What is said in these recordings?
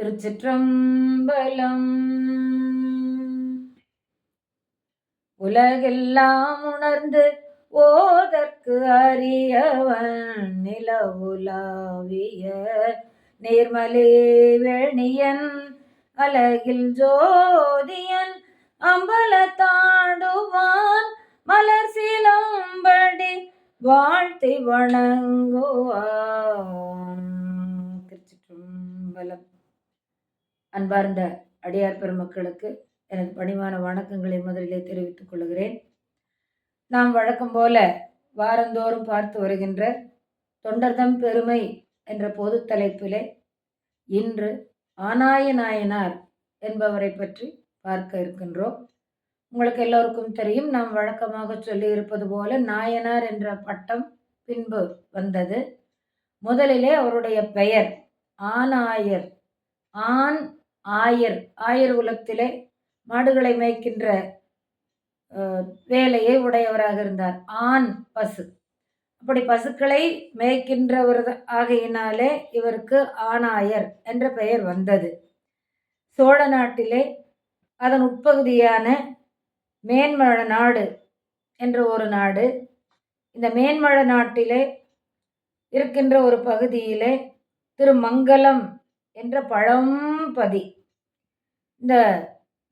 திருச்சிற்றம்பலம். உலகெல்லாம் உணர்ந்து ஓதற்கு அறியவன் நில உலாவிய நீர்மலேவெணியன் அலகில் ஜோதியன் அம்பல தாண்டுவான் மலர் சிலம்படி வாழ்த்தி வணங்குவான் திருச்சிற்றம்பலம் அன்பார்ந்த அடியார் பெருமக்களுக்கு எனது பணிவான வணக்கங்களை முதலிலே தெரிவித்துக் கொள்கிறேன். நாம் வழக்கம் போல வாரந்தோறும் பார்த்து வருகின்ற தொண்டர்தம் பெருமை என்ற பொது தலைப்பிலே இன்று ஆனாய நாயனார் என்பவரை பற்றி பார்க்க இருக்கின்றோம். உங்களுக்கு எல்லோருக்கும் தெரியும் நாம் வழக்கமாக சொல்லி இருப்பது போல நாயனார் என்ற பட்டம் பின்பு வந்தது. முதலிலே அவருடைய பெயர் ஆனாயர். ஆண் ஆயர் ஆயர் குலத்திலே மாடுகளை மேய்க்கின்ற வேலையை உடையவராக இருந்தார். ஆண் பசு. அப்படி பசுக்களை மேய்க்கின்றவர் ஆகையினாலே இவருக்கு ஆணாயர் என்ற பெயர் வந்தது. சோழ நாட்டிலே அதன் உட்பகுதியான மேன்மழ நாடு என்ற ஒரு நாடு இந்த மேன்மழ நாட்டிலே இருக்கின்ற ஒரு பகுதியிலே திருமங்கலம் என்ற பழம்பதி இந்த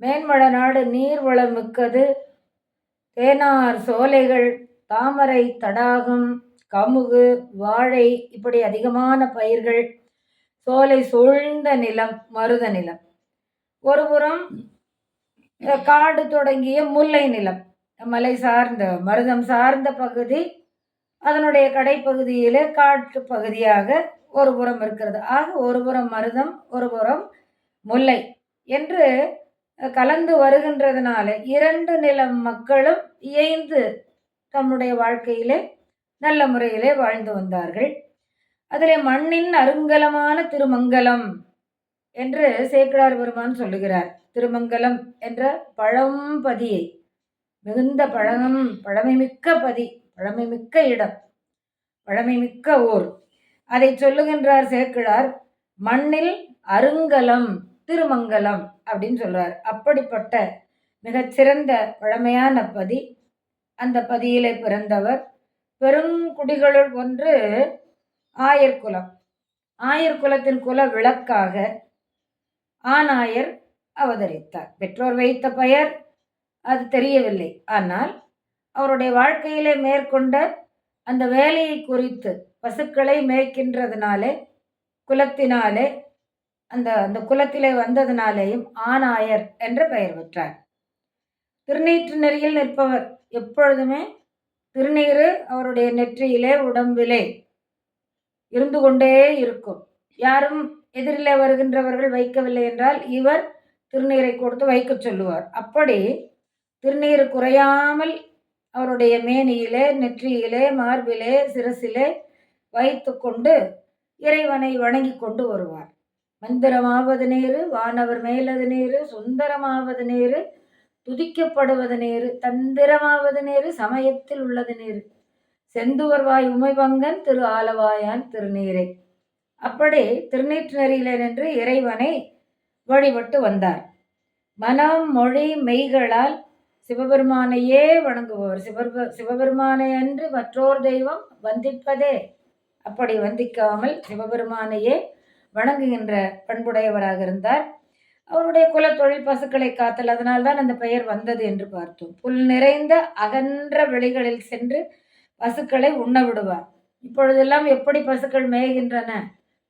மேன்மல நாடு நீர்வளம் மிக்கது. தேனார் சோலைகள் தாமரை தடாகம் கமுகு வாழை இப்படி அதிகமான பயிர்கள். சோலை சூழ்ந்த நிலம் மருத நிலம். ஒருபுறம் காடு தொடங்கிய முல்லை நிலம். மலை சார்ந்த மருதம் சார்ந்த பகுதி அதனுடைய கடைப்பகுதியில் காட்டு பகுதியாக ஒரு புறம் இருக்கிறது. ஆக ஒரு புறம் மருதம் ஒரு புறம் முல்லை. என்று கலந்து வருகின்றதுனால இரண்டு நிலம் மக்களும் இயைந்து தம்முடைய வாழ்க்கையிலே நல்ல முறையிலே வாழ்ந்து வந்தார்கள். அதிலே மண்ணின் அருங்கலமான திருமங்கலம் என்று சேக்கிழார் பெருமான் சொல்லுகிறார். திருமங்கலம் என்ற பழம்பதியை மிகுந்த பழகம் பழமைமிக்க பதி பழமைமிக்க இடம் பழமைமிக்க ஊர் அதை சொல்லுகின்றார் சேக்கிழார் மண்ணில் அருங்கலம் திருமங்கலம் அப்படின்னு சொல்கிறார் அப்படிப்பட்ட மிகச்சிறந்த பழமையான பதி அந்த பதியிலே பிறந்தவர். பெருங்குடிகளுள் ஒன்று ஆயர்குலம். ஆயர்குலத்தின் குல விளக்காக ஆனாயர் அவதரித்தார். பெற்றோர் வைத்த பெயர் அது தெரியவில்லை. ஆனால் அவருடைய வாழ்க்கையிலே மேற்கொண்ட அந்த வேலையை குறித்து பசுக்களை மேய்க்கின்றதுனாலே குலத்தினாலே அந்த அந்த குலத்திலே வந்ததினாலேயும் ஆனாயர் என்ற பெயர் பெற்றார். திருநீற்று நெறியில் நிற்பவர் எப்பொழுதுமே திருநீறு அவருடைய நெற்றியிலே உடம்பிலே இருந்து கொண்டே இருக்கும். யாரும் எதிரிலே வருகின்றவர்கள் வைக்கவில்லை என்றால் இவர் திருநீரை கொடுத்து வைக்க சொல்லுவார். அப்படி திருநீர் குறையாமல் அவருடைய மேனியிலே நெற்றியிலே மார்பிலே சிரசிலே வைத்து கொண்டு இறைவனை வணங்கி கொண்டு வருவார். மந்திரமாவது நேரு வானவர் மேலது நேரு சுந்தரமாவது நேரு துதிக்கப்படுவது நேரு தந்திரமாவது நேரு சமயத்தில் உள்ளது நேரு. செந்துவர்வாய் உமைபங்கன் திரு ஆலவாயான் திருநீரை. அப்படி திருநீற்று நின்று இறைவனை வழிபட்டு வந்தார். மனம் மொழி மெய்களால் சிவபெருமானையே வணங்குபவர். சிவபெரும சிவபெருமானை அன்று மற்றோர் தெய்வம் வந்திப்பதே. அப்படி வந்திக்காமல் சிவபெருமானையே வணங்குகின்ற பண்புடையவராக இருந்தார். அவருடைய குல தொழில் பசுக்களை காத்தல் அதனால்தான் அந்த பெயர் வந்தது என்று பார்த்தோம். புல் நிறைந்த அகன்ற வெளிகளில் சென்று பசுக்களை உண்ண விடுவார். இப்பொழுதெல்லாம் எப்படி பசுக்கள் மேய்கின்றன?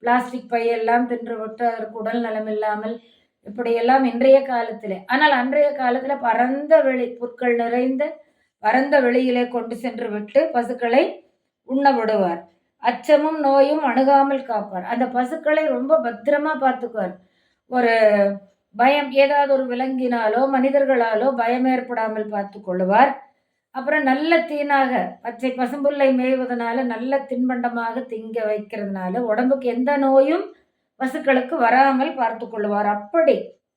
பிளாஸ்டிக் பையெல்லாம் தின்று விட்டு அதற்கு உடல் நலம் இல்லாமல் இப்படியெல்லாம் இன்றைய காலத்தில். ஆனால் அன்றைய காலத்தில் பரந்த வெளி புற்கள் நிறைந்த பரந்த வெளியிலே கொண்டு சென்று விட்டு பசுக்களை உண்ண விடுவார். அச்சமும் நோயும் அணுகாமல் காப்பார். அந்த பசுக்களை ரொம்ப பத்திரமா பார்த்துக்குவார். ஒரு பயம் ஏதாவது ஒரு விலங்கினாலோ மனிதர்களாலோ பயம் ஏற்படாமல் பார்த்து கொள்ளுவார். அப்புறம் நல்ல தீனாக பச்சை பசும்புல்லை மேய்வதனால நல்ல தின்பண்டமாக திங்க வைக்கிறதுனால உடம்புக்கு எந்த நோயும் பசுக்களுக்கு வராமல் பார்த்து கொள்ளுவார். அப்படி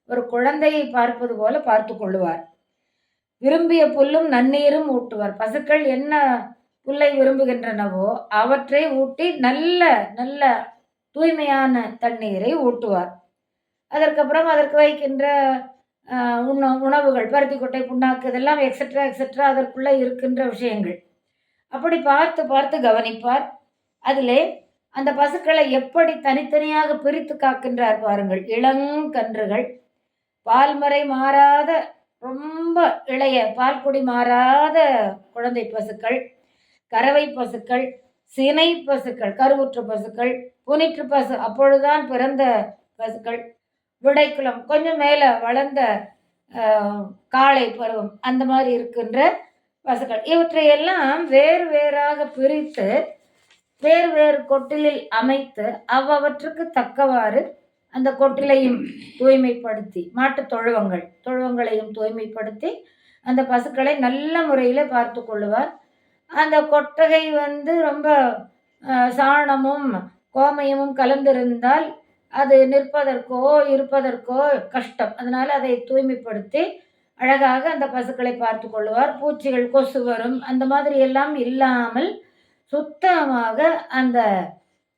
ஒரு குழந்தையை பார்ப்பது போல பார்த்து கொள்ளுவார். விரும்பிய புல்லும் நன்னீரும் ஊட்டுவார். பசுக்கள் என்ன புல்லை விரும்புகின்றனவோ அவற்றை ஊட்டி நல்ல நல்ல தூய்மையான தண்ணீரை ஊட்டுவார். அதற்கப்புறம் அதற்கு வைக்கின்ற உண உணவுகள் பருத்தி கொட்டை புண்ணாக்கு இதெல்லாம் எக்ஸெட்ரா எக்ஸெட்ரா அதற்குள்ளே இருக்கின்ற விஷயங்கள். அப்படி பார்த்து பார்த்து கவனிப்பார். அதிலே அந்த பசுக்களை எப்படி தனித்தனியாக பிரித்து காக்கின்றார் பாருங்கள். இளங்கன்றுகள் பால்மறை மாறாத ரொம்ப இளைய பால்குடி மாறாத குழந்தை பசுக்கள் கறவை பசுக்கள் சினை பசுக்கள் கருவுற்ற பசுக்கள் புனிற்று பசு அப்பொழுதுதான் பிறந்த பசுக்கள். விடைக்குளம் கொஞ்சம் மேலே வளர்ந்த காளை பருவம் அந்த மாதிரி இருக்கின்ற பசுக்கள். இவற்றையெல்லாம் வேறு வேறாக பிரித்து வேறு வேறு கொட்டிலில் அமைத்து அவ்வவற்றுக்கு தக்கவாறு அந்த கொட்டிலையும் தூய்மைப்படுத்தி மாட்டு தொழுவங்கள் தொழுவங்களையும் தூய்மைப்படுத்தி அந்த பசுக்களை நல்ல முறையில் பார்த்து கொள்ளுவார். அந்த கொட்டகை வந்து ரொம்ப சாணமும் கோமயமும் கலந்திருந்தால் அது நிற்பதற்கோ இருப்பதற்கோ கஷ்டம். அதனால் அதை தூய்மைப்படுத்தி அழகாக அந்த பசுக்களை பார்த்து கொள்வார் பூச்சிகள் கொசு வரும். அந்த மாதிரி எல்லாம் இல்லாமல் சுத்தமாக அந்த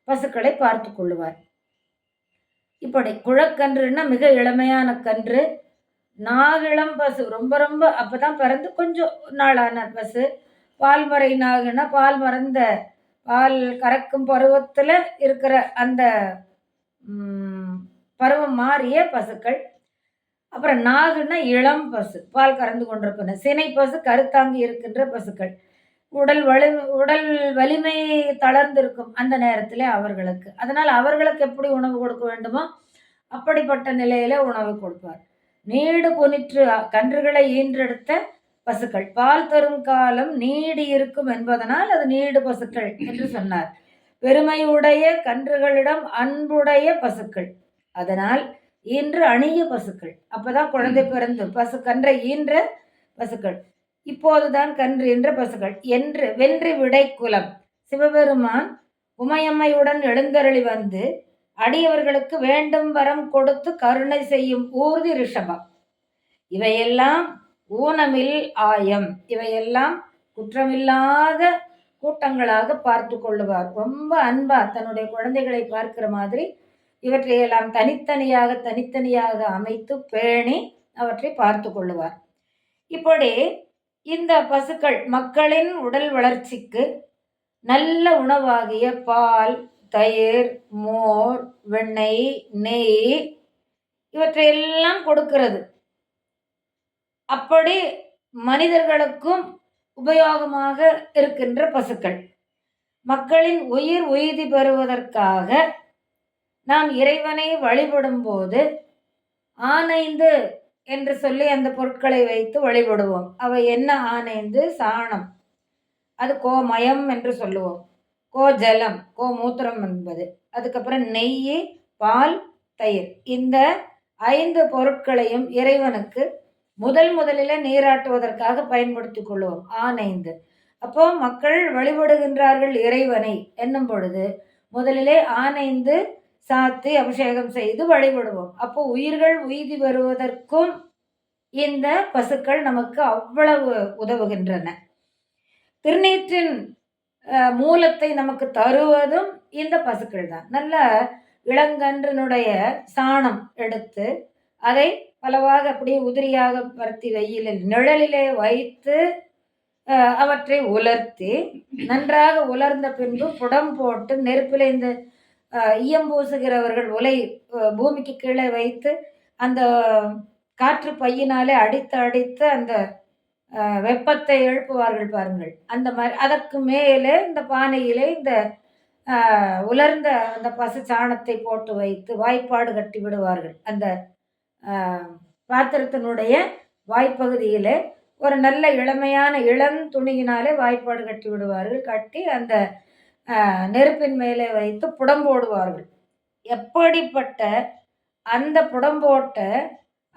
பசுக்களை பார்த்து கொள்ளுவார். இப்படி குழக்கன்றுன்னா மிக இளமையான கன்று. நாகிளம் பசு ரொம்ப ரொம்ப அப்போ தான் பிறந்து கொஞ்சம் நாளான பசு. பால் மறை நாகுன்னா பால் மறந்த பால் கறக்கும் பருவத்தில் இருக்கிற அந்த பருவம் மாறிய பசுக்கள். அப்புறம் நாகுன்னா இளம் பசு பால் கறந்து கொண்டிருப்பன. சினை பசு கருத்தாங்கி இருக்கின்ற பசுக்கள். உடல் வலி உடல் வலிமை தளர்ந்திருக்கும் அந்த நேரத்தில் அவர்களுக்கு. அதனால் அவர்களுக்கு எப்படி உணவு கொடுக்க வேண்டுமோ அப்படிப்பட்ட நிலையில் உணவு கொடுப்பார். நீடு புனிற்று கன்றுகளை ஈன்றெடுத்த பசுக்கள். பால் தரும் காலம் நீடி இருக்கும் என்பதனால் அது நீடு பசுக்கள் என்று சொன்னார். பெருமையுடைய கன்றுகளிடம் அன்புடைய பசுக்கள். அதனால் ஈன்று அணிய பசுக்கள். அப்பதான் குழந்தை பிறந்து பசு கன்றை ஈன்ற பசுக்கள். இப்போதுதான் கன்று என்ற பசுக்கள். என்று வென்று விடை குலம். சிவபெருமான் உமையம்மையுடன் எழுந்தருளி வந்து அடியவர்களுக்கு வேண்டும் வரம் கொடுத்து கருணை செய்யும் ஊர்தி ரிஷபம். இவையெல்லாம் ஊனமில் ஆயம். இவையெல்லாம் குற்றமில்லாத கூட்டங்களாக பார்த்து கொள்ளுவார். ரொம்ப அன்பா தன்னுடைய குழந்தைகளை பார்க்கிற மாதிரி இவற்றையெல்லாம் தனித்தனியாக தனித்தனியாக அமைத்து பேணி அவற்றை பார்த்து கொள்ளுவார். இப்படி இந்த பசுக்கள் மக்களின் உடல் வளர்ச்சிக்கு நல்ல உணவாகிய பால் தயிர் மோர் வெண்ணெய் நெய் இவற்றையெல்லாம் கொடுக்கிறது. அப்படி மனிதர்களுக்கும் உபயோகமாக இருக்கின்ற பசுக்கள். மக்களின் உயிர் உய்தி பெறுவதற்காக நாம் இறைவனை வழிபடும் போது ஆனைந்து என்று சொல்லி அந்த பொருட்களை வைத்து வழிபடுவோம். அவை என்ன ஆனைந்து சாணம். அது கோமயம் என்று சொல்லுவோம். கோஜலம் கோமூத்திரம் என்பது. அதுக்கப்புறம் நெய் பால் தயிர். இந்த ஐந்து பொருட்களையும் இறைவனுக்கு முதல் முதலில் நீராட்டுவதற்காக பயன்படுத்தி கொள்வோம் ஆனைந்து அப்போ மக்கள் வழிபடுகின்றார்கள் இறைவனை என்னும் பொழுது முதலிலே ஆனைந்து சாத்தி அபிஷேகம் செய்து வழிபடுவோம். அப்போ உயிர்கள் உயிதி வருவதற்கும் இந்த பசுக்கள் நமக்கு அவ்வளவு உதவுகின்றன. திருநீற்றின் மூலத்தை நமக்கு தருவதும் இந்த பசுக்கள் தான். நல்ல இளங்கன்றனுடைய சாணம் எடுத்து அதை பலவாக அப்படியே உதிரியாக பருத்தி வெயிலில் நிழலிலே வைத்து அவற்றை உலர்த்தி நன்றாக உலர்ந்த பின்பு புடம் போட்டு நெருப்பில் இந்த அஹ், ஈயம் பூசுகிறவர்கள் உலை பூமிக்கு கீழே வைத்து அந்த காற்று பையினாலே அடித்து அடித்து அந்த வெப்பத்தை எழுப்புவார்கள் பாருங்கள். அந்த மாதிரி அதற்கு மேலே இந்த பானையிலே இந்த உலர்ந்த அந்த பசு சாணத்தை போட்டு வைத்து வாய்ப்பாடு கட்டி விடுவார்கள். அந்த பாத்திரத்தினுடைய வாய்ப்பகுதியில் ஒரு நல்ல இளமையான இளம் துணியினாலே வாய்ப்பாடு கட்டி விடுவார்கள். கட்டி அந்த நெருப்பின் மேலே வைத்து புடம்போடுவார்கள் எப்படிப்பட்ட அந்த புடம்போட்ட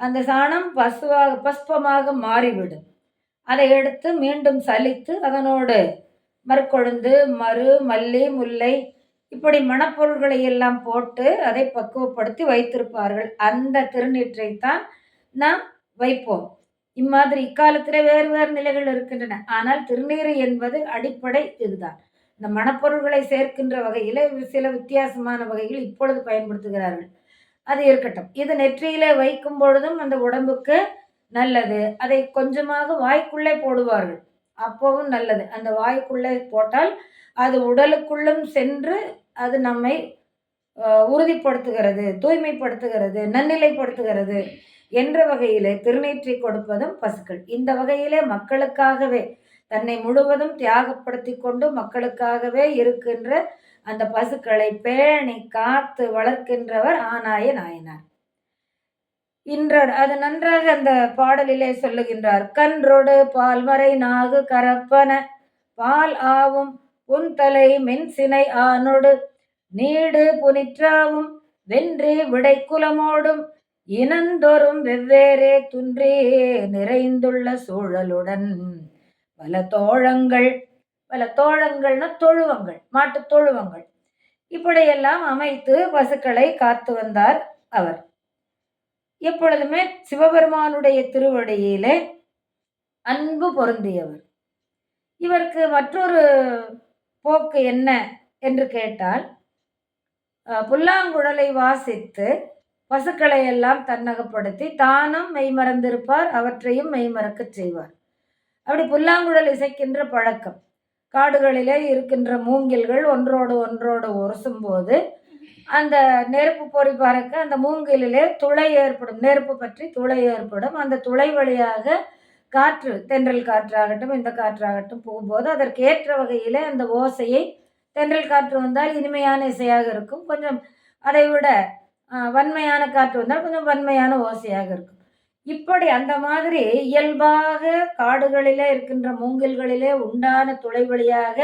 அந்த சாணம் பசுவாக பஸ்பமாக மாறிவிடும். அதை எடுத்து மீண்டும் சலித்து அதனோடு மறுக்கொழுந்து மறு மல்லி முல்லை இப்படி மணப்பொருள்களை எல்லாம் போட்டு அதை பக்குவப்படுத்தி வைத்திருப்பார்கள். அந்த திருநீற்றைத்தான் நாம் வைப்போம். இம்மாதிரி இக்காலத்தில் வேறு வேறு நிலைகள் இருக்கின்றன. ஆனால் திருநீறு என்பது அடிப்படை இதுதான். இந்த மணப்பொருள்களை சேர்க்கின்ற வகையில் சில வித்தியாசமான வகையில் இப்பொழுது பயன்படுத்துகிறார்கள். அது இருக்கட்டும். இது நெற்றியிலே வைக்கும் பொழுதும் அந்த உடம்புக்கு நல்லது. அதை கொஞ்சமாக வாய்க்குள்ளே போடுவார்கள். அப்போவும் நல்லது. அந்த வாய்க்குள்ளே போட்டால் அது உடலுக்குள்ளும் சென்று அது நம்மை உறுதிப்படுத்துகிறது தூய்மைப்படுத்துகிறது நன்னிலைப்படுத்துகிறது என்ற வகையிலே திருநீற்றி கொடுப்பதும் பசுக்கள். இந்த வகையிலே மக்களுக்காகவே தன்னை முழுவதும் தியாகப்படுத்தி கொண்டு மக்களுக்காகவே இருக்கின்ற அந்த பசுக்களை பேணி காத்து வளர்க்கின்றவர் ஆனாய நாயனார். இன்ற அது நன்றாக அந்த பாடலிலே சொல்லுகின்றார் கன்றொடு பால்மறை நாகு கரப்பன பால் ஆவும் உன் தலை மென்சினை ஆனொடு நீடு புனிற்றாவும் வென்றி விடைக்குலமோடும் இனந்தோறும் வெவ்வேறே துன்றே நிறைந்துள்ள சூழலுடன். பல தோழங்கள் பல தோழங்கள்னா தொழுவங்கள் மாட்டு தொழுவங்கள். இப்படியெல்லாம் அமைத்து பசுக்களை காத்து வந்தார் அவர். எப்பொழுதுமே சிவபெருமானுடைய திருவடியிலே அன்பு பொருந்தியவர். இவருக்கு மற்றொரு போக்கு என்ன என்று கேட்டால் புல்லாங்குழலை வாசித்து பசுக்களை எல்லாம் தன்னகப்படுத்தி தானும் மெய்மறந்திருப்பார் அவற்றையும் மெய்மறக்கச் செய்வார். அப்படி புல்லாங்குழல் இசைக்கின்ற பழக்கம். காடுகளிலே இருக்கின்ற மூங்கில்கள் ஒன்றோடு ஒன்றோடு உரசும் போது அந்த நெருப்பு பொறி பறக்க அந்த மூங்கிலே துளை ஏற்படும் நெருப்பு பற்றி துளை ஏற்படும். அந்த துளை வழியாக காற்று தென்றல் காற்றாகட்டும் இந்த காற்றாகட்டும் போகும்போது அதற்கேற்ற வகையில் வகையிலே அந்த ஓசையை தென்றல் காற்று வந்தால் இனிமையான இசையாக இருக்கும். கொஞ்சம் அதை விட வன்மையான காற்று வந்தால் கொஞ்சம் வன்மையான ஓசையாக இருக்கும். இப்படி அந்த மாதிரி இயல்பாக காடுகளிலே இருக்கின்ற மூங்கில்களிலே உண்டான துளை வழியாக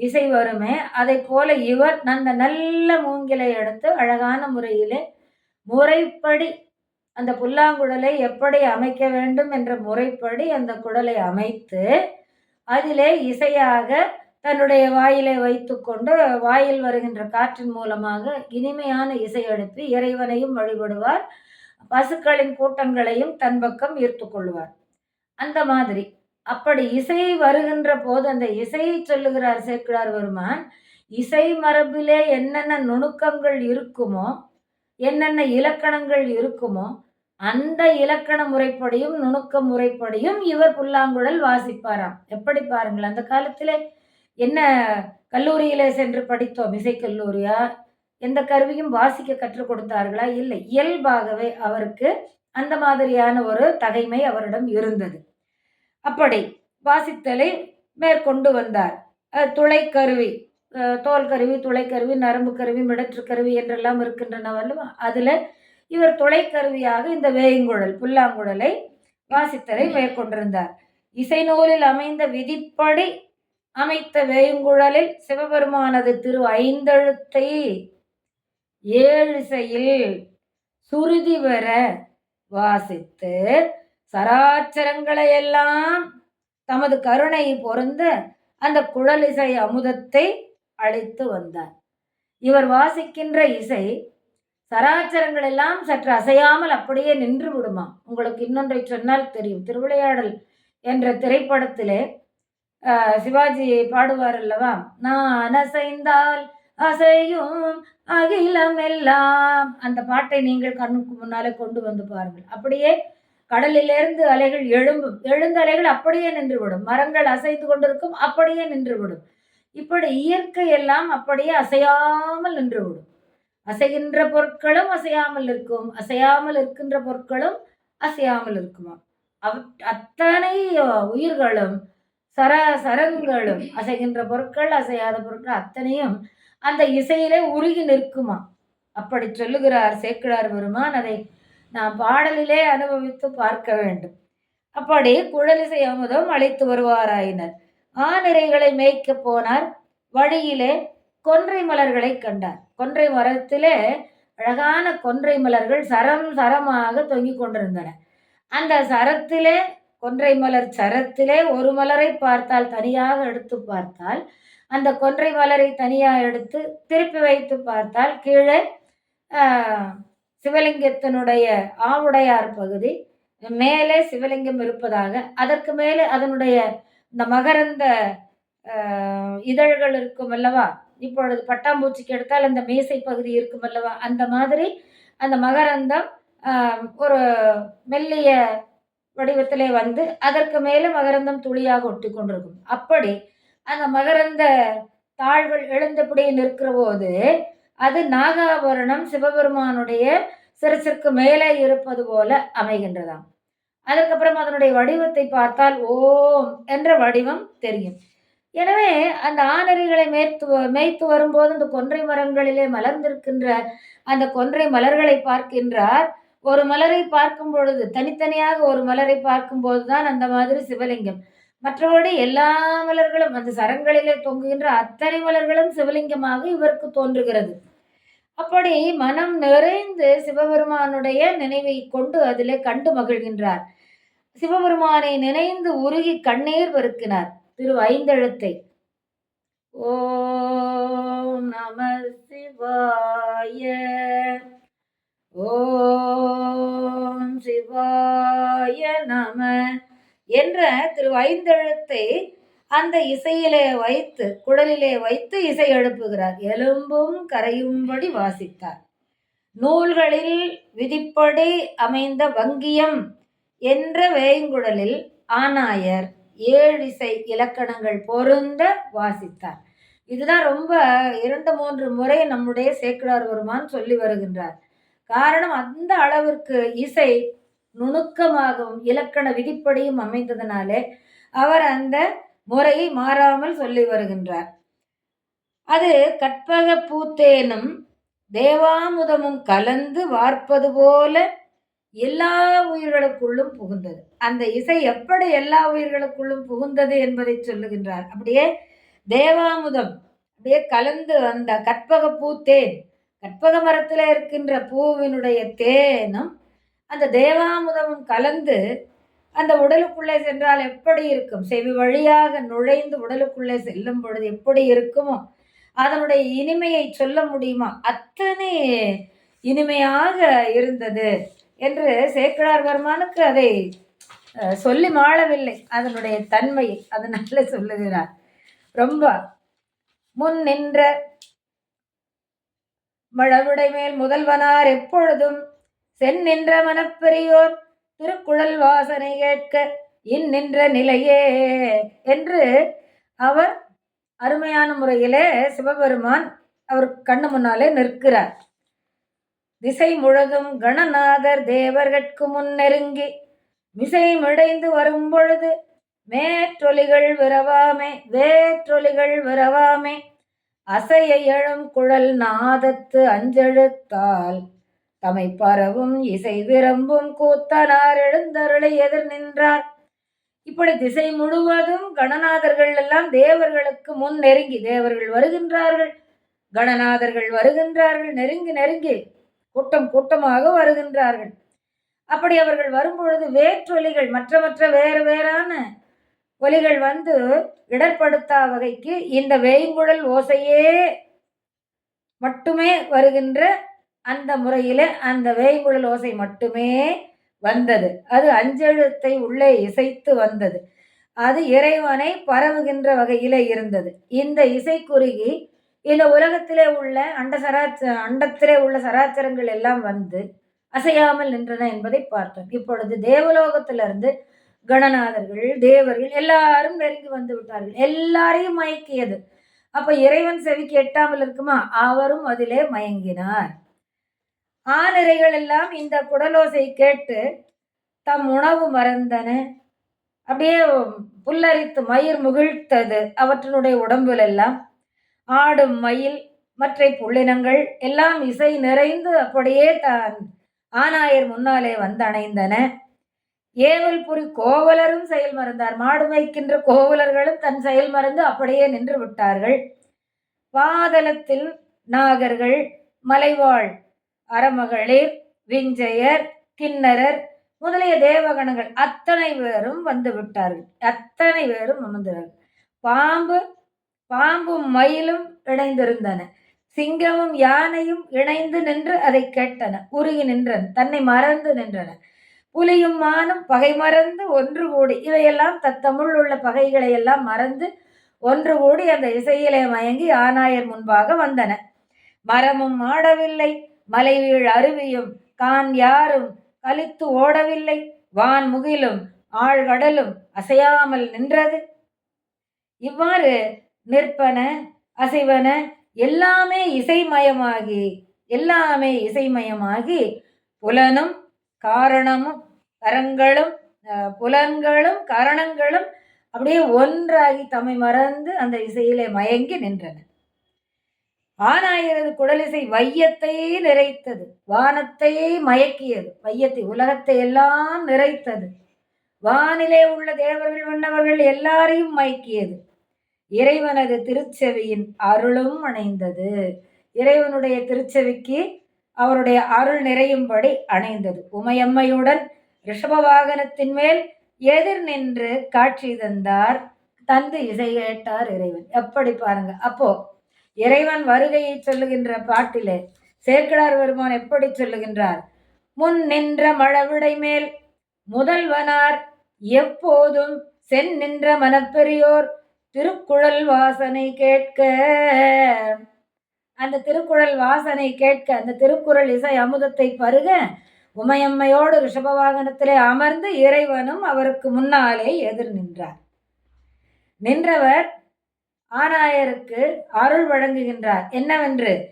இசை வருமே அதை போல இவர் அந்த நல்ல மூங்கிலை எடுத்து அழகான முறையிலே முறைப்படி அந்த புல்லாங்குழலை எப்படி அமைக்க வேண்டும் என்ற முறைப்படி அந்த குடலை அமைத்து அதிலே இசையாக தன்னுடைய வாயிலை வைத்துக்கொண்டு வாயில் வருகின்ற காற்றின் மூலமாக இனிமையான இசை எழுப்பி இறைவனையும் வழிபடுவார். பசுக்களின் கூட்டங்களையும் தன் பக்கம் ஈர்த்து கொள்வார். அந்த மாதிரி அப்படி இசை வருகின்ற போது அந்த இசையை சொல்லுகிறார் சேர்க்கிறார் வருமான் இசை மரபிலே என்னென்ன நுணுக்கங்கள் இருக்குமோ என்னென்ன இலக்கணங்கள் இருக்குமோ அந்த இலக்கண முறைப்படியும் நுணுக்க முறைப்படியும் இவர் புல்லாங்குழல் வாசிப்பாராம். எப்படி பாருங்கள் அந்த காலத்தில் என்ன கல்லூரியில சென்று படித்தோம் இசைக்கல்லூரியா எந்த கருவியும் வாசிக்க கற்றுக் கொடுத்தார்களா? இல்லை. இயல்பாகவே அவருக்கு அந்த மாதிரியான ஒரு தகைமை அவரிடம் இருந்தது. அப்படி வாசித்தலை மேற்கொண்டு வந்தார். துளைக்கருவி தோல் கருவி துளைக்கருவி நரம்பு கருவி மிடற்று கருவி என்றெல்லாம் இருக்கின்றனவாலும் அதில் இவர் துளைக்கருவியாக இந்த வேயுங்குழல் புல்லாங்குழலை வாசித்தலை மேற்கொண்டிருந்தார். இசை நூலில் அமைந்த விதிப்படி அமைத்த வேயுங்குழலில் சிவபெருமானது திரு ஐந்தெழுத்தை ஏழிசையில் சுருதி வர வாசித்து சராச்சரங்களை எல்லாம் தமது கருணை பொருந்த அந்த குழலிசை அமுதத்தை அழைத்து வந்தார். இவர் வாசிக்கின்ற இசை சராச்சரங்கள் எல்லாம் சற்று அசையாமல் அப்படியே நின்று விடுமா? உங்களுக்கு இன்னொன்றை சொன்னால் தெரியும். திருவிளையாடல் என்ற திரைப்படத்திலே சிவாஜி பாடுவார் அல்லவா? நான் அசைந்தால் அசையும் அகிலம் எல்லாம். அந்த பாட்டை நீங்கள் கண்ணுக்கு முன்னாலே கொண்டு வந்து பாருங்கள். அப்படியே கடலிலிருந்து அலைகள் எழும்பும். எழுந்த அலைகள் அப்படியே நின்றுவிடும். மரங்கள் அசைந்து கொண்டிருக்கும் அப்படியே நின்றுவிடும். இப்படி இயற்கை எல்லாம் அப்படியே அசையாமல் நின்றுவிடும். அசைகின்ற பொருட்களும் அசையாமல் இருக்கும். அசையாமல் இருக்கின்ற பொருட்களும் அசையாமல் இருக்குமா அவ் அத்தனை உயிர்களும் சர சரங்களும் அசைகின்ற பொருட்கள் அசையாத பொருட்கள் அத்தனையும் அந்த இசையிலே உருகி நிற்குமா அப்படி சொல்லுகிறார் சேக்கிழார் பெருமான். அதை நாம் பாடலிலே அனுபவித்து பார்க்க வேண்டும். அப்படி குழலிசை அமுதம் அழைத்து வருவாராயினர். ஆநிறைகளை மேய்க்க போனார். வழியிலே கொன்றை மலர்களை கண்டார். கொன்றை மரத்திலே அழகான கொன்றை மலர்கள் சரம் சரமாக தொங்கிக் கொண்டிருந்தன. அந்த சரத்திலே கொன்றை மலர் சரத்திலே ஒரு மலரை பார்த்தால் தனியாக எடுத்து பார்த்தால் அந்த கொன்றை மலரை தனியாக எடுத்து திருப்பி வைத்து பார்த்தால் கீழே சிவலிங்கத்தினுடைய ஆவுடையார் பகுதி மேலே சிவலிங்கம் இருப்பதாக அதற்கு மேலே அதனுடைய இந்த மகரந்த இதழ்கள் இருக்கும் அல்லவா? இப்பொழுது பட்டாம்பூச்சிக்கு எடுத்தால் அந்த மேசை பகுதி இருக்கும் அல்லவா? அந்த மாதிரி அந்த மகரந்தம் ஒரு மெல்லிய வடிவத்திலே வந்து அதற்கு மேலே மகரந்தம் துளியாக ஒட்டி கொண்டிருக்கும். அப்படி அந்த மகரந்த தாள்கள் எழுந்தபடியே நிற்கிற போது அது நாகாபரணம் சிவபெருமானுடைய சிறசிற்கு மேலே இருப்பது போல அமைகின்றதாம். அதுக்கப்புறம் அதனுடைய வடிவத்தை பார்த்தால் ஓம் என்ற வடிவம் தெரியும். எனவே அந்த ஆணரிகளை மேய்த்து மேய்த்து வரும்போது அந்த கொன்றை மரங்களிலே மலர்ந்திருக்கின்ற அந்த கொன்றை மலர்களை பார்க்கின்றார். ஒரு மலரை பார்க்கும் பொழுது தனித்தனியாக ஒரு மலரை பார்க்கும்போது தான் அந்த மாதிரி சிவலிங்கம். மற்றபடி எல்லா மலர்களும் அந்த சரங்களிலே தொங்குகின்ற அத்தனை மலர்களும் சிவலிங்கமாக இவருக்கு தோன்றுகிறது. அப்படி மனம் நிறைந்து சிவபெருமானுடைய நினைவை கொண்டு அதிலே கண்டு மகிழ்கின்றார். சிவபெருமானை நினைந்து உருகி கண்ணீர் பெருக்கினார் திரு ஐந்தெழுத்தை. ஓம் நம சிவாய. ஓம் சிவாய நம என்ற திரு ஐந்தெழுத்தை அந்த இசையிலே வைத்து குடலிலே வைத்து இசை எழுப்புகிறார். எலும்பும் கரையும்படி வாசித்தார். நூல்களில் விதிப்படி அமைந்த வங்கியம் என்ற வேயங்குடலில் ஆனாயர் ஏழு இசை இலக்கணங்கள் பொருந்த வாசித்தார். இதுதான் ரொம்ப இரண்டு மூன்று முறை நம்முடைய சேக்கிரார் வருமான் சொல்லி வருகின்றார். காரணம் அந்த அளவிற்கு இசை நுணுக்கமாகவும் இலக்கண விதிப்படியும் அமைந்ததனாலே அவர் அந்த முறையை மாறாமல் சொல்லி வருகின்றார். அது கற்பக பூத்தேனும் தேவாமுதமும் கலந்து வார்ப்பது போல எல்லா உயிர்களுக்குள்ளும் புகுந்தது. அந்த இசை எப்படி எல்லா உயிர்களுக்குள்ளும் புகுந்தது என்பதை சொல்லுகின்றார். அப்படியே தேவாமுதம் அப்படியே கலந்து அந்த கற்பக பூத்தேன் கற்பக மரத்தில் இருக்கின்ற பூவினுடைய தேனும் அந்த தேவாமுதமும் கலந்து அந்த உடலுக்குள்ளே சென்றால் எப்படி இருக்கும்? செவி வழியாக நுழைந்து உடலுக்குள்ளே செல்லும் பொழுது எப்படி இருக்குமோ? அதனுடைய இனிமையை சொல்ல முடியுமா? அத்தனை இனிமையாக இருந்தது. என்று சேக்கடார் பெருமானுக்கு அதை சொல்லி மாளவில்லை. அதனுடைய தன்மையை அதனால சொல்லுகிறார். ரொம்ப முன் நின்ற மழவுடை மேல் முதல்வனார் எப்பொழுதும் சென் நின்ற மனப்பெரியோர் திருக்குழல் வாசனை கேட்க இந்நின்ற நிலையே என்று அவர் அருமையான முறையிலே சிவபெருமான் அவர் கண்ணு முன்னாலே நிற்கிறார். திசை முழுதும் கணநாதர் தேவர்கட்கு முன் நெருங்கி மிசை மிடைந்து வரும் பொழுது மேற்றொலிகள் விரவாமே வேற்றொலிகள் விரவாமே. அசைய எழும் குழல் நாதத்து அஞ்செழுத்தால் தமை பரவும் இசை விரும்பும் கூத்தனார் எழுந்தருளை எதிர் நின்றார். இப்படி திசை முழுவதும் கணநாதர்கள் எல்லாம் தேவர்களுக்கு முன் நெருங்கி தேவர்கள் வருகின்றார்கள். கணநாதர்கள் வருகின்றார்கள் நெருங்கி நெருங்கி கூட்டம் கூட்டமாக வருகின்றார்கள். அப்படி அவர்கள் வரும்பொழுது வேற்றொலிகள் மற்ற மற்ற வேறு வேறான ஒலிகள் வந்து இடர்படுத்தா வகைக்கு இந்த வேய்ங்குழல் ஓசையே மட்டுமே வருகின்ற அந்த முறையில் அந்த வேய்ங்குழல் ஓசை மட்டுமே வந்தது. அது அஞ்செழுத்தை உள்ளே இசைத்து வந்தது. அது இறைவனை பரவுகின்ற வகையிலே இருந்தது. இந்த இசைக்குருகி இந்த உலகத்திலே உள்ள அண்ட சராச்ச அண்டத்திலே உள்ள சராச்சரங்கள் எல்லாம் வந்து அசையாமல் நின்றன என்பதை பார்த்தோம். இப்பொழுது தேவலோகத்திலிருந்து கணநாதர்கள் தேவர்கள் எல்லாரும் நெருங்கி வந்து விட்டார்கள். எல்லாரையும் மயக்கியது. அப்ப இறைவன் செவிக்கு எட்டாமல் இருக்குமா? அவரும் அதிலே மயங்கினார். ஆனிறைகள் எல்லாம் இந்த குடலோசை கேட்டு தம் உணவு மறந்தன. அப்படியே புல்லரித்து மயிர் முகிழ்த்தது. அவற்றினுடைய உடம்பில் எல்லாம் ஆடும் மயில் மற்ற புள்ளினங்கள் எல்லாம் இசை நிறைந்து அப்படியே தான் ஆனாயர் முன்னாலே வந்து அணைந்தன. ஏவல் புரி கோவலரும் செயல் மறந்தார். மாடு வைக்கின்ற கோவலர்களும் தன் செயல் மறந்து அப்படியே நின்று விட்டார்கள். பாதலத்தில் நாகர்கள் மலைவாழ் அறமகளிர் விஞ்சையர் கிண்ணரர் முதலிய தேவகணங்கள் அத்தனை பேரும் வந்து விட்டார்கள். அத்தனை பேரும் அமர்ந்தார்கள் பாம்பு பாம்பும் மயிலும் இணைந்திருந்தன. சிங்கமும் யானையும் இணைந்து நின்று அதை கேட்டன. உருகி நின்றன. தன்னை மறந்து நின்றன. புலியும் மானும் பகை மறந்து ஒன்று கூடி இவையெல்லாம் தத்தமுள் உள்ள பகைகளை எல்லாம் மறந்து ஒன்று கூடி அந்த இசையிலே மயங்கி ஆனாயர் முன்பாக வந்தன. மரமும் ஆடவில்லை. மலைவீழ் அருவியும் கான் யாரும் கலித்து ஓடவில்லை. வான் முகிலும் ஆழ்கடலும் அசையாமல் நின்றது. இவ்வாறு நிற்பன அசைவன எல்லாமே இசைமயமாகி எல்லாமே இசைமயமாகி புலனும் காரணமும் கரங்களும் புலன்களும் காரணங்களும் அப்படியே ஒன்றாகி தம்மை மறந்து அந்த இசையிலே மயங்கி நின்றன. ஆனாயிரது குடலிசை வையத்தையே நிறைத்தது வானத்தையே மயக்கியது வையத்தை உலகத்தை எல்லாம் நிறைத்தது. வானிலே உள்ள தேவர்கள் வண்ணவர்கள் எல்லாரையும் மயக்கியது. இறைவனது திருச்செவியின் அருளும் அணைந்தது. இறைவனுடைய திருச்செவிக்கு அவருடைய அருள் நிறையும்படி அணைந்தது. உமையம்மையுடன் ரிஷப வாகனத்தின் மேல் எதிர் நின்று காட்சி தந்தார். தந்து இசை கேட்டார் இறைவன். எப்படி பாருங்க. அப்போ இறைவன் வருகையை சொல்லுகின்ற பாட்டிலே சேக்கிழார் பெருமான் எப்படி சொல்லுகின்றார்? முன் நின்ற மழவிடை மேல் முதல்வனார் எப்போதும் சென் நின்ற மனப்பெரியோர் திருக்குழல் வாசனை கேட்க. அந்த திருக்குழல் வாசனை கேட்க அந்த திருக்குறள் இசை அமுதத்தை பருக உமையம்மையோடு ரிஷப வாகனத்திலே அமர்ந்து இறைவனும் அவருக்கு முன்னாலே எதிர் நின்றார். நின்றவர் ஆனாயருக்கு அருள் வழங்குகின்றார். என்னவென்று?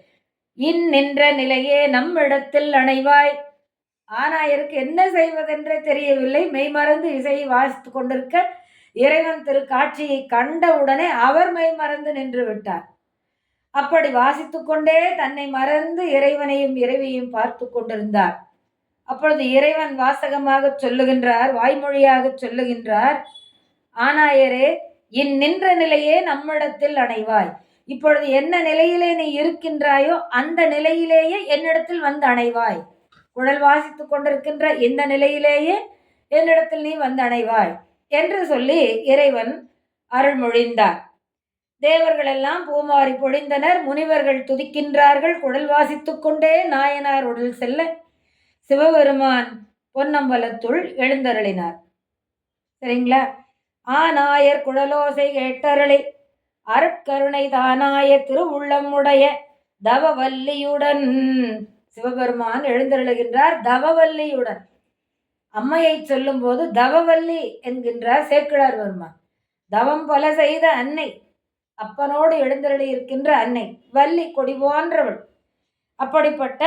இன் நின்ற நிலையே நம்மிடத்தில் அணைவாய். ஆனாயருக்கு என்ன செய்வதென்றே தெரியவில்லை. மெய்மறந்து இசையை வாசித்து கொண்டிருக்க இறைவன் திரு காட்சியை கண்டவுடனே அவர் மெய்மறந்து நின்று விட்டார். அப்படி வாசித்து கொண்டே தன்னை மறந்து இறைவனையும் இறைவியையும் பார்த்து கொண்டிருந்தார். அப்பொழுது இறைவன் வாசகமாக சொல்லுகின்றார் வாய்மொழியாக சொல்லுகின்றார் ஆனாயரே இன் நின்ற நிலையே நம்மிடத்தில் அணைவாய். இப்பொழுது என்ன நிலையிலே நீ இருக்கின்றாயோ அந்த நிலையிலேயே என்னிடத்தில் வந்து அணைவாய். குழல் வாசித்து கொண்டிருக்கின்ற இந்த நிலையிலேயே என்னிடத்தில் நீ வந்து அணைவாய். என்று சொல்லி இறைவன் அருள்மொழிந்தார். தேவர்கள் எல்லாம் பூமாரி பொழிந்தனர் முனிவர்கள் துதிக்கின்றார்கள் குடல் வாசித்து கொண்டே நாயனார் உடல் செல்ல சிவபெருமான் பொன்னம்பலத்துள் எழுந்தருளினார். சரிங்களா? ஆநாயர் குடலோசை கேட்டருளை அருட்கருணை தானாய திருவுள்ளம் உடைய தவவல்லியுடன் சிவபெருமான் எழுந்தருளுகின்றார் தவவல்லியுடன். அம்மையை சொல்லும்போது தவவல்லி என்கின்றார் சேக்கிழார் வர்மா. தவம் பல செய்த அன்னை அப்பனோடு எழுந்தருளி இருக்கின்ற அன்னை வள்ளி கொடி போன்றவள். அப்படிப்பட்ட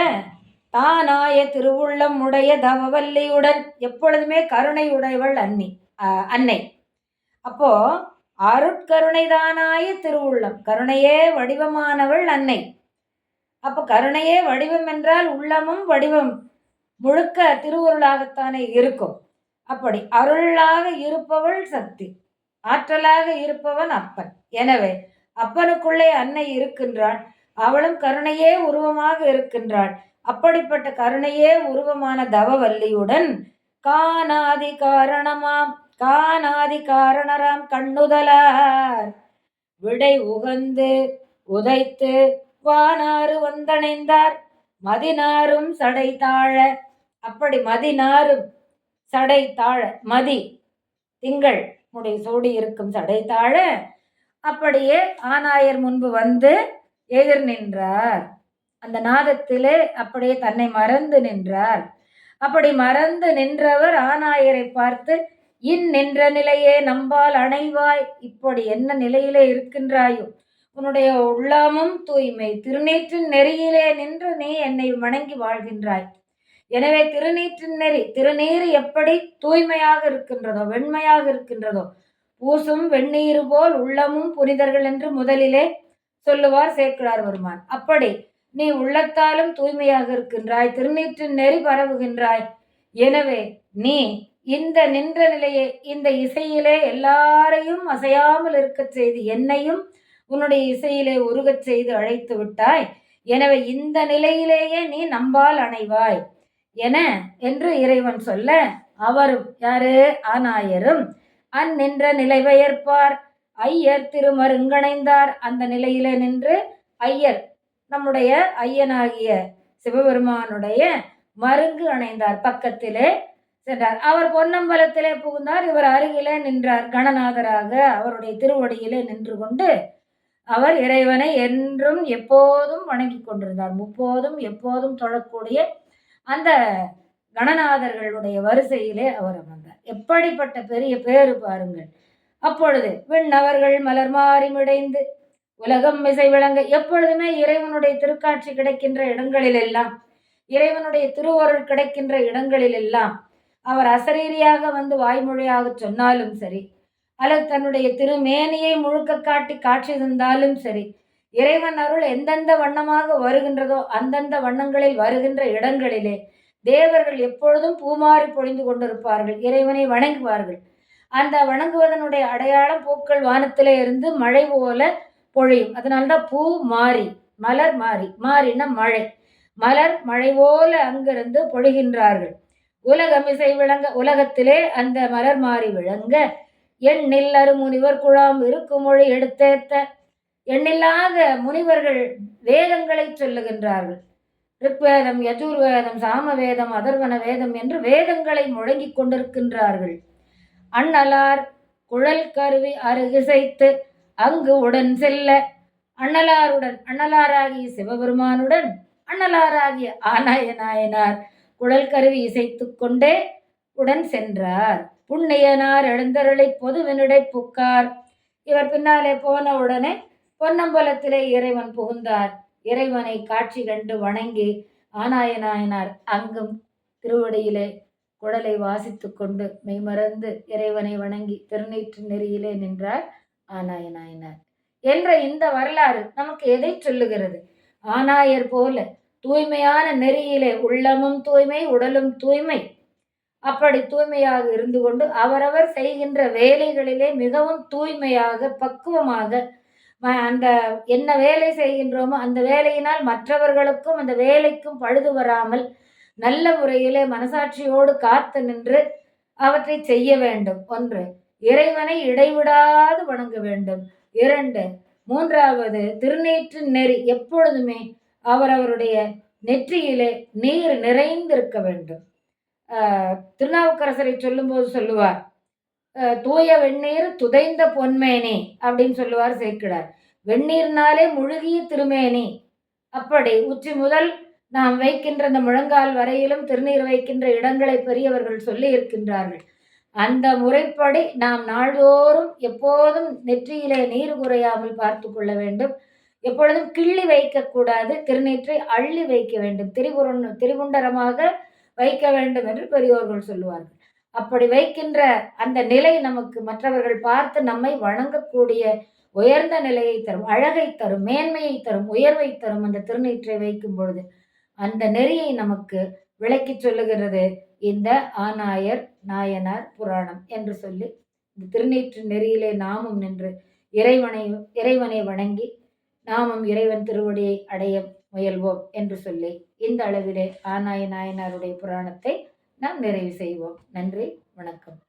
தானாய திருவுள்ளம் உடைய தவவல்லியுடன் எப்பொழுதுமே கருணை உடையவள் அன்னி அன்னை. அப்போ அருட்கருணைதானாய திருவுள்ளம் கருணையே வடிவமானவள் அன்னை. அப்போ கருணையே வடிவம் என்றால் உள்ளமும் வடிவம். முழுக்க திருவுருளாகத்தானே இருக்கும். அப்படி அருளாக இருப்பவள் சக்தி ஆற்றலாக இருப்பவன் அப்பன். எனவே அப்பனுக்குள்ளே அன்னை இருக்கின்றாள் அவளும் கருணையே உருவமாக இருக்கின்றாள். அப்படிப்பட்ட கருணையே உருவமான தவவல்லியுடன் காணாதி காரணமாம் காணாதி காரணராம் கண்ணுதலார். விடை உகந்து உதைத்து வானாறு வந்தணைந்தார் மதினாரும் சடை தாழ அப்படி மதினாரும் சடை தாழ மதி திங்கள் முடி சூடி இருக்கும் சடை தாழ. அப்படியே ஆனாயர் முன்பு வந்து எதிர் நின்றார். அந்த நாதத்திலே அப்படியே தன்னை மறந்து நின்றார். அப்படி மறந்து நின்றவர் ஆனாயரை பார்த்து இன் நின்ற நிலையே நம்பால் அணைவாய் இப்படி என்ன நிலையிலே இருக்கின்றாயோ? உன்னுடைய உள்ளாமும் தூய்மை திருநீற்றின் நெறியிலே நின்று நீ என்னை வணங்கி வாழ்கின்றாய். எனவே திருநீற்றின் நெறி திருநீர் எப்படி தூய்மையாக இருக்கின்றதோ வெண்மையாக இருக்கின்றதோ பூசும் வெந்நீர் போல் உள்ளமும் புனிதர்கள் என்று முதலிலே சொல்லுவார் சேக்கிழார் வருமான். அப்படி நீ உள்ளத்தாலும் தூய்மையாக இருக்கின்றாய் திருநீற்றின் நெறி பரவுகின்றாய். எனவே நீ இந்த நின்ற நிலையை இந்த இசையிலே எல்லாரையும் அசையாமல் இருக்கச் செய்து என்னையும் உன்னுடைய இசையிலே உருகச் செய்து அழைத்து விட்டாய். எனவே இந்த நிலையிலேயே நீ நம்பால் அணைவாய். என என்று இறைவன் சொல்ல அவரும் யாரு? ஆனாயரும். அந்நின்ற நிலை பெயர்ப்பார் ஐயர் திருமருங்கணைந்தார். அந்த நிலையிலே நின்று ஐயர் நம்முடைய ஐயனாகிய சிவபெருமானுடைய மருங்கு அணைந்தார். பக்கத்திலே சென்றார். அவர் பொன்னம்பலத்திலே புகுந்தார். இவர் அருகிலே நின்றார். கணநாதராக அவருடைய திருவடியிலே நின்று கொண்டு அவர் இறைவனை என்றும் எப்போதும் வணங்கி கொண்டிருந்தார். முப்போதும் எப்போதும் தொழக்கூடிய அந்த கணநாதர்களுடைய வரிசையிலே அவர் அமர்ந்தார். எப்படிப்பட்ட பெரிய பேரு பாருங்கள். அப்பொழுது விண்ணவர்கள் மலர் மாறி உலகம் இசை விளங்க எப்பொழுதுமே இறைவனுடைய திருக்காட்சி கிடைக்கின்ற இடங்களிலெல்லாம் இறைவனுடைய திருவொருள் கிடைக்கின்ற இடங்களிலெல்லாம் அவர் அசரீரியாக வந்து வாய்மொழியாக சொன்னாலும் சரி அல்லது தன்னுடைய திருமேனியை முழுக்க காட்டி காட்சி தந்தாலும் சரி இறைவன் அருள் எந்தெந்த வண்ணமாக வருகின்றதோ அந்தந்த வண்ணங்களில் வருகின்ற இடங்களிலே தேவர்கள் எப்பொழுதும் பூமாறி பொழிந்து கொண்டிருப்பார்கள். இறைவனை வணங்குவார்கள். அந்த வணங்குவதனுடைய அடையாளம் பூக்கள் வானத்திலே இருந்து மழை போல பொழியும். அதனால்தான் பூ மாறி மலர் மாறி. மாறின மழை. மலர் மழை போல அங்கிருந்து பொழிகின்றார்கள். உலகமிசை விளங்க உலகத்திலே அந்த மலர் மாறி விளங்க எண்ணில் அருமுனிவர் குழாம் இருக்கும் மொழி எடுத்தேத்த எண்ணில்லாத முனிவர்கள் வேதங்களை சொல்லுகின்றார்கள். ரிக்வேதம் யஜுர்வேதம் சாமவேதம் அதர்வன வேதம் என்று வேதங்களை முழங்கிக் கொண்டிருக்கின்றார்கள். அண்ணலார் குழல் கருவி அருகிசைத்து அங்கு உடன் செல்ல அண்ணலாருடன் அண்ணலாராகிய சிவபெருமானுடன் அண்ணலாராகிய ஆனாய நாயனார் குழல் கருவி இசைத்து கொண்டே உடன் சென்றார். புண்ணியனார் எழுந்தருளை பொதுவினுடை புக்கார். இவர் பின்னாலே போன உடனே பொன்னம்பலத்திலே இறைவன் புகுந்தார். இறைவனை காட்சி கண்டு வணங்கி ஆனாயனாயனார். அங்கும் திருவடியிலே குடலை வாசித்து கொண்டு மெய்மறந்து இறைவனை வணங்கி திருநீற்று நெறியிலே நின்றார் ஆனாயனாயனார். என்ற இந்த வரலாறு நமக்கு எதை சொல்லுகிறது? ஆனாயர் போல தூய்மையான நெறியிலே உள்ளமும் தூய்மை உடலும் தூய்மை. அப்படி தூய்மையாக இருந்து கொண்டு அவரவர் செய்கின்ற வேலைகளிலே மிகவும் தூய்மையாக பக்குவமாக அந்த என்ன வேலை செய்கின்றோமோ அந்த வேலையினால் மற்றவர்களுக்கும் அந்த வேலைக்கும் பழுது வராமல் நல்ல முறையிலே மனசாட்சியோடு காத்து நின்று அவற்றை செய்ய வேண்டும். ஒன்று இறைவனை இடைவிடாது வணங்க வேண்டும். இரண்டு மூன்றாவது திருநீற்று நெறி எப்பொழுதுமே அவரவருடைய நெற்றியிலே நீர் நிறைந்திருக்க வேண்டும். திருநாவுக்கரசரை சொல்லும்போது சொல்லுவார் தூய வெந்நீர் துதைந்த பொன்மேனி அப்படின்னு சொல்லுவார் சேர்க்கிறார் வெந்நீர்னாலே முழுகிய திருமேனி. அப்படி உச்சி முதல் நாம் வைக்கின்ற அந்த முழங்கால் வரையிலும் திருநீர் வைக்கின்ற இடங்களை பெரியவர்கள் சொல்லி இருக்கின்றார்கள். அந்த முறைப்படி நாம் நாள்தோறும் எப்போதும் நெற்றியிலே நீர் குறையாமல் பார்த்து கொள்ள வேண்டும். எப்பொழுதும் கிள்ளி வைக்கக்கூடாது திருநீற்றை அள்ளி வைக்க வேண்டும். திரிபுரன் திரிகுண்டரமாக வைக்க வேண்டும் என்று பெரியோர்கள் சொல்லுவார்கள். அப்படி வைக்கின்ற அந்த நிலை நமக்கு மற்றவர்கள் பார்த்து நம்மை வணங்கக்கூடிய உயர்ந்த நிலையை தரும் அழகை தரும் மேன்மையை தரும் உயர்வை தரும் அந்த திருநீற்றை வைக்கும் பொழுது அந்த நெறியை நமக்கு விளக்கி சொல்லுகிறது இந்த ஆநாயர் நாயனார் புராணம் என்று சொல்லி இந்த திருநீற்று நெறியிலே நாமும் நின்று இறைவனை இறைவனை வணங்கி நாமும் இறைவன் திருவடியை அடைய முயல்வோம் என்று சொல்லி இந்த அளவிலே ஆனாய நாயனாருடைய புராணத்தை நாம் நிறைவு செய்வோம். நன்றி வணக்கம்.